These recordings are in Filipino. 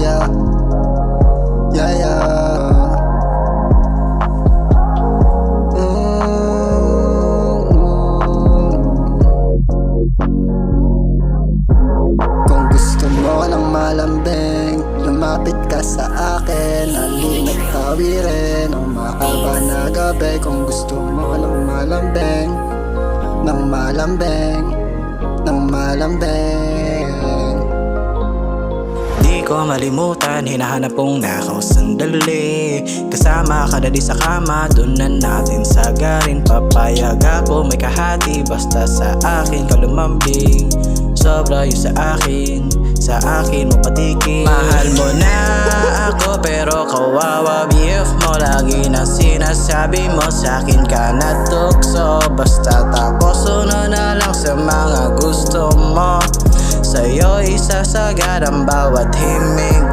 yeah Yeah, yeah Kung gusto mo ng malambing Lumapit ka sa akin. Halina't tawirin Ang mahaba na gabi? Gusto mo ng malambing Ng malambing Ng ko malimutan, hinahanap kong nakaw sandali. Kasama ka na di sa kama, doon na natin sagarin. Papayag ako may kahati, basta sa akin ka lumambing Sobra yung sa akin, sa akin mo patikin. Mahal mo na ako pero kawawa BF mo Lagi na sinasabi mo. Sa akin ka natukso Basta Sa'yo isasagad ang bawat himig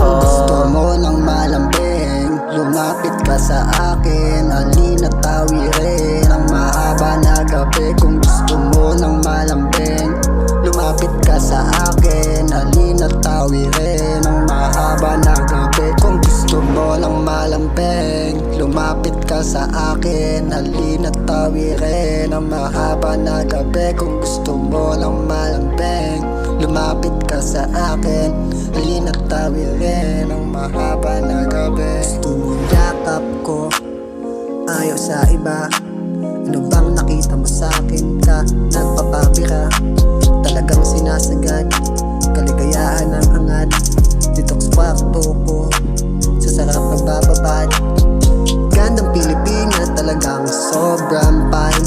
Kung gusto ko mo ng malambing Lumapit ka sa akin. Halina't tawirin Ang mahaba na gabi. Kung gusto mo ng malambing Lumapit ka sa akin. Halina't tawirin Ang mahaba na gabi. Kung gusto mo ng malambing Lumapit ka sa akin. Halina't tawirin Ang mahaba na gabi. Kung gusto mo ng Lumapit ka sa akin. Halina't tawirin Ang mahaba na gabi. Gusto mong yakap ko. Ayaw sa iba. Ano bang nakita mo sa akin ka? Nagpapabira Talagang sinasagad. Kaligayahan ang angat Dito sa kwarto ko. Sa sarap ng bababad. Gandang Pilipina talagang sobrang fine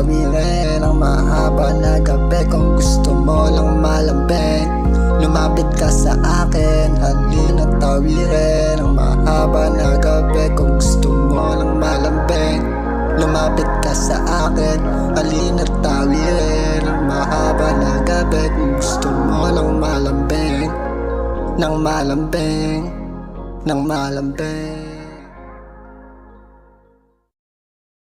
Tawirin Ang mahaba na gabi Kung gusto mo lang malambeg Lumapit ka sa akin Halina't tawirin Ang mahaba na gabi Kung gusto mo lang malambeg Lumapit ka sa akin Halina't tawirin Ang mahaba na gabi Kung gusto mo lang malambing Nang malambing Nang malambing